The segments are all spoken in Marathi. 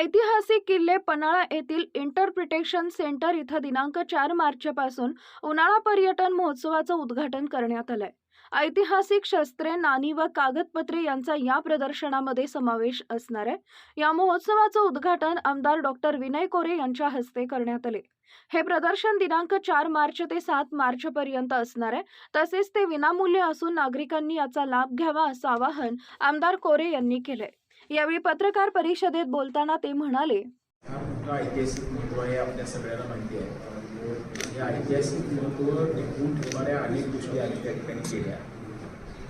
ऐतिहासिक किल्ले पन्हाळा येथील इंटरप्रिटेशन सेंटर इथं दिनांक चार मार्चपासून उन्हाळा पर्यटन महोत्सवाचं उद्घाटन करण्यात आलंय. ऐतिहासिक शस्त्रे नाणी व कागदपत्रे यांचा या प्रदर्शनामध्ये समावेश असणार आहे. या महोत्सवाचं उद्घाटन आमदार डॉक्टर विनय कोरे यांच्या हस्ते करण्यात आले. हे प्रदर्शन दिनांक चार मार्च ते सात मार्च पर्यंत असणार आहे. तसेच ते विनामूल्य असून नागरिकांनी याचा लाभ घ्यावा असं आवाहन आमदार कोरे यांनी केलंय. यावेळी पत्रकार परिषदेत बोलताना ते म्हणाले. हा मोठा ऐतिहासिक महत्त्व आहे आपल्या सगळ्यांना माहिती आहे. या ऐतिहासिक महत्त्व टिकवून ठेवणाऱ्या अनेक गोष्टी आम्ही त्या ठिकाणी केल्या.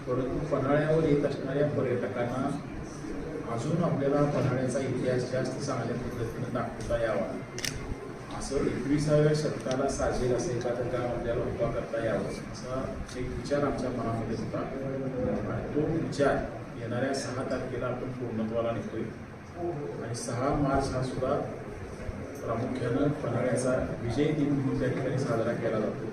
परंतु पन्हाळ्यावर येत असणाऱ्या पर्यटकांना अजून आपल्याला पन्हाळ्याचा इतिहास जास्त चांगल्या पद्धतीने दाखवता यावा. असं एकविसाव्या शतकाला साजेल असं एखादं काम आपल्याला उभा करता यावं असा एक विचार आमच्या मनामध्ये होता. आणि तो विचार येणाऱ्या सहा तारखेला आपण पूर्णत्वाला निघतोय. आणि सहा मार्च हा सुद्धा प्रामुख्यानं पन्हाळ्याचा विजय दिन म्हणून त्या ठिकाणी साजरा केला जातो.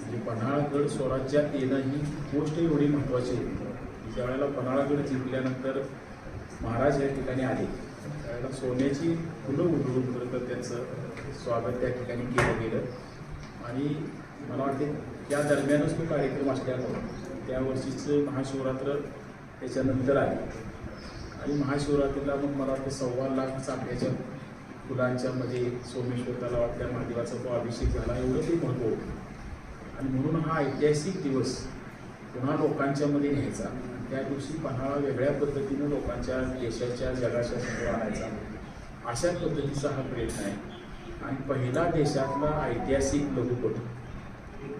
म्हणजे पन्हाळगड स्वराज्यात येणं ही गोष्ट एवढी महत्त्वाची होती की ज्यावेळेला पन्हाळगड जिंकल्यानंतर महाराज या ठिकाणी आले त्यावेळेला सोन्याची फुलं उधळून करत त्यांचं स्वागत त्या ठिकाणी केलं गेलं. आणि मला वाटते त्या दरम्यानच तो कार्यक्रम असल्यामुळं त्या वर्षीचं महाशिवरात्र त्याच्यानंतर आहे आणि महाशिवरात्रीला मग मला ते सव्वा लाख चांब्याच्या फुलांच्या मध्ये सोमेश्वर तलावातल्या महादेवाचा तो अभिषेक झाला एवढं ते महत्त्व होतं. आणि म्हणून हा ऐतिहासिक दिवस पुन्हा लोकांच्या मध्ये न्यायचा त्या दिवशी पन्हाळा वेगळ्या पद्धतीनं लोकांच्या देशाच्या जगाच्या समोर आणायचा. अशा पद्धतीचा हा प्रयत्न आहे. आणि पहिला देशातला ऐतिहासिक लघुपट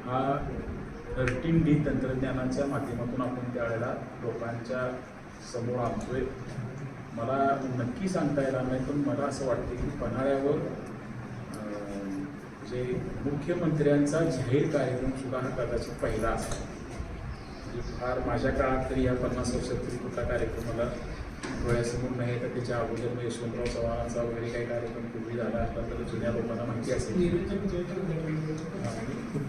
हा थर्टीन डी तंत्रज्ञानाच्या माध्यमातून आपण त्यावेळेला लोकांच्या समोर आणतोय मला नक्की सांगता येणार नाही पण मला असं वाटतं की पन्हाळ्यावर जे मुख्यमंत्र्यांचा जाहीर कार्यक्रम सुद्धा हा कदाचित पहिला असा म्हणजे फार माझ्या काळात तरी या पन्नास वर्षात तरी कुठला कार्यक्रम मला डोळ्यासमोर नाही तर त्याच्या अगोदर मग यशवंतराव चव्हाणांचा वगैरे काही कार्यक्रम पूर्वी झाला असला तर जुन्या लोकांना माहिती असेल.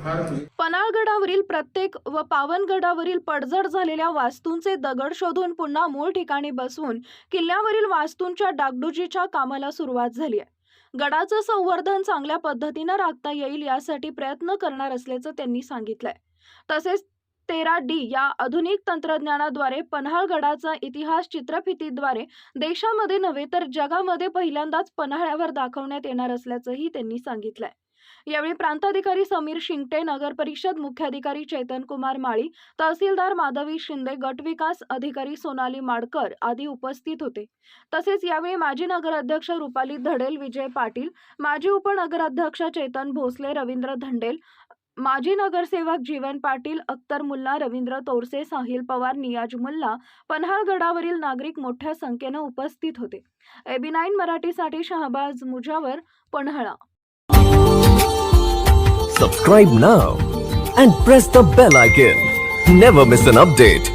फार म्हणजे पन्हाळगडावरील प्रत्येक व पावनगडावरील पडझड झालेल्या वास्तूंचे दगड शोधून पुन्हा मूळ ठिकाणी बसवून किल्ल्यावरील वास्तूंच्या डागडुजीच्या कामाला सुरुवात झाली आहे. गडाचं संवर्धन चांगल्या पद्धतीनं राखता येईल यासाठी प्रयत्न करणार असल्याचं त्यांनी सांगितलंय. तसेच तेरा डी या आधुनिक तंत्रज्ञानाद्वारे पन्हाळगडाचा इतिहास चित्रफितीद्वारे देशामध्ये नव्हे तर जगामध्ये पहिल्यांदाच पन्हाळ्यावर दाखवण्यात येणार असल्याचंही त्यांनी सांगितलंय. यावेळी प्रांताधिकारी समीर शिंगटे नगर परिषद मुख्याधिकारी चेतन कुमार माळी तहसीलदार माधवी शिंदे गटविकास अधिकारी सोनाली माडकर आदी उपस्थित होते. तसेच यावेळी माजी नगराध्यक्ष रुपाली धडेल विजय पाटील माजी उपनगराध्यक्ष चेतन भोसले रवींद्र धंडेल माजी नगरसेवक जीवन पाटील अख्तर मुल्ला रवींद्र तोरसे साहिल पवार नियाज मुल्ला पन्हाळगडावरील नागरिक मोठ्या संख्येनं उपस्थित होते. एबी नाईन मराठीसाठी Shahbaz Mujawar Panhala. Subscribe now and press the bell icon never miss an update